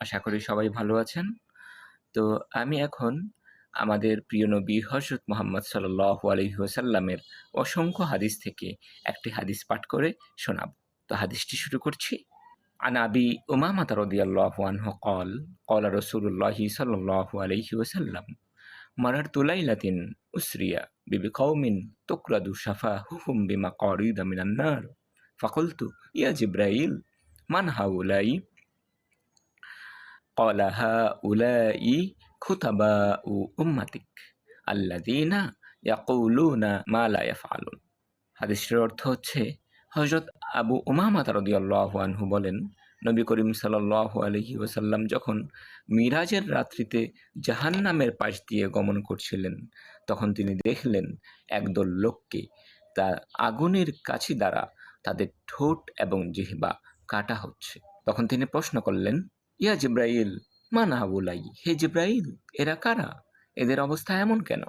আশা করি সবাই ভালো আছেন তো আমি এখন আমাদের প্রিয় নবী হজরত মোহাম্মদ সাল্লাহ আলহি ওসাল্লামের অসংখ্য হাদিস থেকে একটি হাদিস পাঠ করে শোনাব তো হাদিসটি শুরু করছি عن أبي أمامة رضي الله عنه قال قال رسول الله صلى الله عليه وسلم مررت ليلة أسري بقوم تقرد شفاههم بمقاريد من النار فقلت يا جبرائيل من هؤلاء قال هؤلاء خطباء أمتك الذين يقولون ما لا يفعلون হাদিসটির অর্থ হচ্ছে হজরত আবু উমামা তারদিয়াল্লাহু আনহু বলেন নবী করিম সাল্লাল্লাহু আলহি ওসাল্লাম যখন মিরাজের রাত্রিতে জাহান্নামের পাশ দিয়ে গমন করছিলেন তখন তিনি দেখলেন একদল লোককে তা আগুনের কাছি দ্বারা তাদের ঠোঁট এবং জিহবা কাটা হচ্ছে তখন তিনি প্রশ্ন করলেন ইয়া জিব্রাইল মা না বলাই হে জিব্রাইল, এরা কারা? এদের অবস্থা এমন কেন?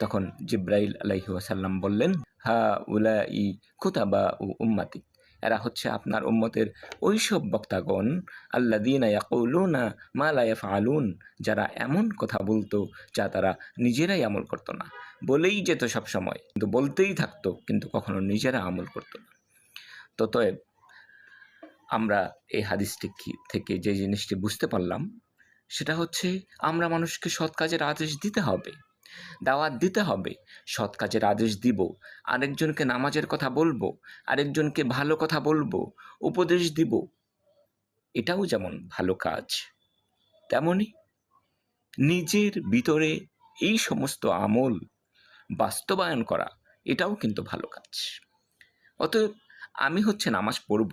তখন জিব্রাইল আলাইহি ওয়াসাল্লাম বললেন হা উলা ই খুতাবা উ উম্মাতি, এরা হচ্ছে আপনার উম্মতের ওইসব বক্তাগণ আল্লা দিনা ইয়াকুলুনা মা লা ইয়াফআলুন, যারা এমন কথা বলতো যা তারা নিজেরাই আমল করতো না, বলেই যেত সব সময় কিন্তু বলতেই থাকতো, কিন্তু কখনো নিজেরা আমল করতো না। ততএব আমরা এই হাদিসটি থেকে যে জিনিসটি বুঝতে পারলাম, সেটা হচ্ছে আমরা মানুষকে সৎ কাজের আদেশ দিতে হবে, দাওয়াত দিতে হবে, সৎ কাজের আদেশ দিব, আরেকজনকে নামাজের কথা বলব, আরেকজনকে ভালো কথা বলব, উপদেশ দিব, এটাও যেমন ভালো কাজ, তেমনি নিজের ভিতরে এই সমস্ত আমল বাস্তবায়ন করা, এটাও কিন্তু ভালো কাজ। অতএব আমি হচ্ছে নামাজ পড়ব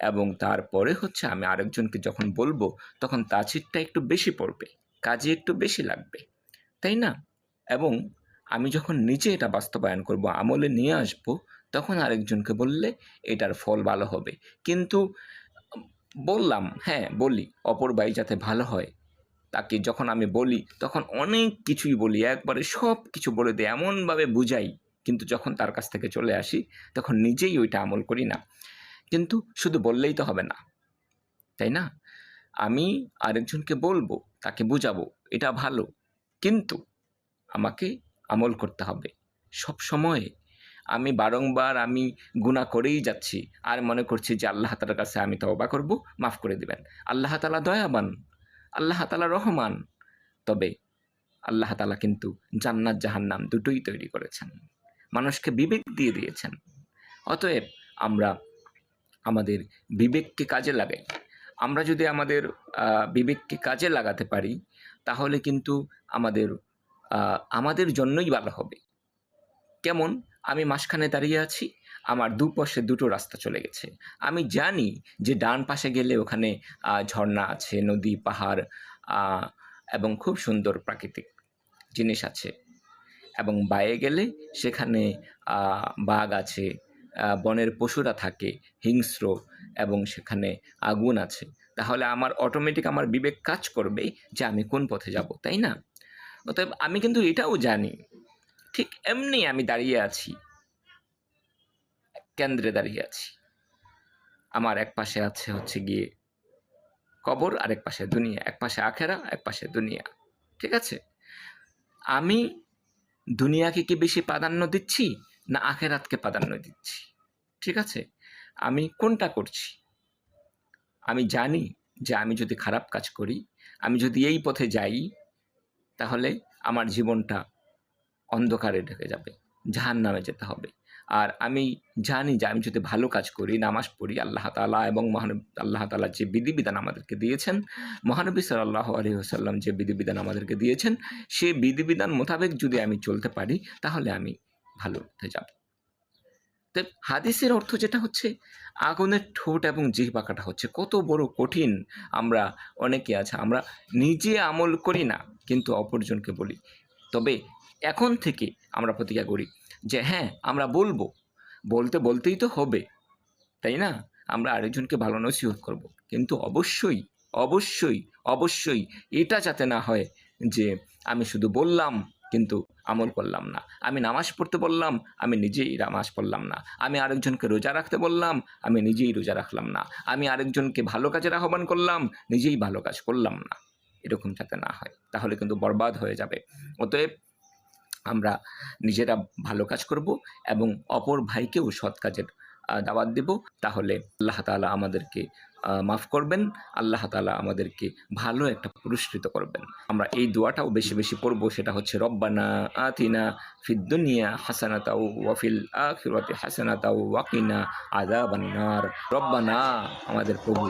এবং তারপরে হচ্ছে আমি আরেকজনকে যখন বলব, তখন তাজিরটা একটু বেশি পড়বে, কাজে একটু বেশি লাগবে, তাই না? এবং আমি যখন নিজে এটা বাস্তবায়ন করব, আমলে নিয়ে আসব, তখন আরেকজনকে বললে এটার ফল ভালো হবে। কিন্তু বললাম হ্যাঁ বলি, অপর ভাই যাতে ভালো হয়, তাকে যখন আমি বলি, তখন অনেক কিছুই বলি, একবারে সব কিছু বলে দিই এমনভাবে বুঝাই। কিন্তু যখন তার কাছ থেকে চলে আসি, তখন নিজেই ওইটা আমল করি না। কিন্তু শুধু বললেই তো হবে না, তাই না? আমি আরেকজনকে বলব, তাকে বুঝাবো, এটা ভালো। কিন্তু আমাকে আমল করতে হবে। সব সময় আমি বারংবার আমি গুণা করেই যাচ্ছি, আর মনে করছি যে আল্লাহ তালার কাছে আমি তওবা করব, মাফ করে দিবেন। আল্লাহ তালা দয়াবান, আল্লাহ তালা রহমান। তবে আল্লাহ তালা কিন্তু জান্নাত জাহান্নাম দুটোই তৈরি করেছেন। মানুষকে বিবেক দিয়ে দিয়েছেন। অতএব আমরা আমাদের বিবেককে কাজে লাগাই। আমরা যদি আমাদের বিবেককে কাজে লাগাতে পারি, তাহলে কিন্তু আমাদের আমাদের জন্যই ভালো হবে। কেমন? আমি মাঝখানে দাঁড়িয়ে আছি, আমার দুপাশে দুটো রাস্তা চলে গেছে। আমি জানি যে ডান পাশে গেলে ওখানে ঝর্ণা আছে, নদী, পাহাড় এবং খুব সুন্দর প্রাকৃতিক জিনিস আছে। এবং বায়ে গেলে সেখানে বাঘ আছে বনের পশুরা থাকে, হিংস্র এবং সেখানে আগুন আছে। তাহলে আমার অটোমেটিক আমার বিবেক কাজ করবে যে আমি কোন পথে যাব, তাই না? অতএব আমি কিন্তু এটাও জানি, ঠিক এমনি আমি দাঁড়িয়ে আছি, কেন্দ্রে দাঁড়িয়ে আছি। আমার এক পাশে আছে হচ্ছে গিয়ে কবর আর এক পাশে দুনিয়া, এক পাশে আখেরা, এক পাশে দুনিয়া, ঠিক আছে? আমি দুনিয়াকে কি বেশি প্রাধান্য দিচ্ছি না আখেরাতকে প্রাধান্য দিচ্ছি? ঠিক আছে? আমি কোনটা করছি? আমি জানি যে আমি যদি খারাপ কাজ করি, আমি যদি এই পথে যাই, তাহলে আমার জীবনটা অন্ধকারে ঢেকে যাবে জাহান নামে যেতে হবে। আর আমি জানি যে আমি যদি ভালো কাজ করি, নামাজ পড়ি, আল্লাহ তালা এবং মহানবী, আল্লাহ তালা যে বিধিবিধান আমাদেরকে দিয়েছেন, মহানবী সাল্লাহ আলহি আসাল্লাম যে বিধিবিধান আমাদেরকে দিয়েছেন, সে বিধিবিধান মোতাবেক যদি আমি চলতে পারি, তাহলে আমি ভালো হতে যাব। তো হাদিসের অর্থ যেটা হচ্ছে, আগুনের ঠোঁট এবং জিহ্বা কাটা হচ্ছে। কত বড় কঠিন আমরা, অনেকে আছে, আমরা নিজে আমল করি না, কিন্তু অপরজনকে বলি। তবে এখন থেকে আমরা প্রতিজ্ঞা করি যে হ্যাঁ আমরা বলব। বলতে বলতেই তো হবে, তাই না? আমরা আরেকজনকে ভালো নসিহত করব। কিন্তু অবশ্যই অবশ্যই অবশ্যই এটা যাতে না হয় যে আমি শুধু বললাম কিন্তু আমল করলাম না। আমি নামাজ পড়তে বললাম, আমি নিজেই নামাজ পড়লাম না। আমি আরেকজনকে রোজা রাখতে বললাম, আমি নিজেই রোজা রাখলাম না। আমি আরেকজনকে ভালো কাজের আহ্বান করলাম, নিজেই ভালো কাজ করলাম না। এরকম যাতে না হয়, তাহলে কিন্তু বরবাদ হয়ে যাবে। অতএব আমরা নিজেরা ভালো কাজ করব এবং অপর ভাইকেও সৎ কাজের দাওয়াত দেব। তাহলে আল্লাহ তাআলা আমাদেরকে মাফ করবেন, আল্লাহ তাআলা আমাদেরকে ভালো একটা পুরস্কৃত করবেন। আমরা এই দোয়াটাও বেশি বেশি পড়ব, সেটা হচ্ছে, রব্বানা আতিনা ফিদ্দুনিয়া হাসানাতাও ওয়াফিল আখিরাতি হাসানাতাও ওয়াকিনা আযাবান্নার রব্বানা আমাদের প্রভু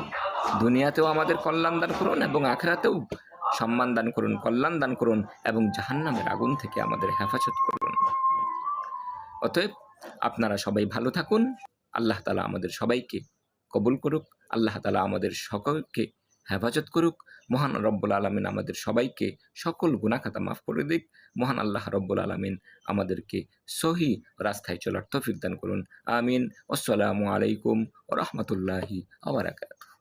দুনিয়াতেও আমাদের কল্যাণ দান করুন এবং আখিরাতেও সম্মান দান করুন, কল্যাণ দান করুন এবং জাহান্নামের আগুন থেকে আমাদের হেফাজত করুন। অতএব আপনারা সবাই ভালো থাকুন। আল্লাহ তালা আমাদের সবাইকে কবুল করুক। আল্লাহ তালা আমাদের সকলকে হেফাজত করুক। মহান রব্বুল আলমিন আমাদের সবাইকে সকল গুণাখাতা মাফ করে দিক। মহান আল্লাহ রব্বুল আলমিন আমাদেরকে সহি রাস্তায় চলার তৌফিক দান করুন। আমিন। আসসালামু আলাইকুম ও রহমতুল্লাহি আবরাকাত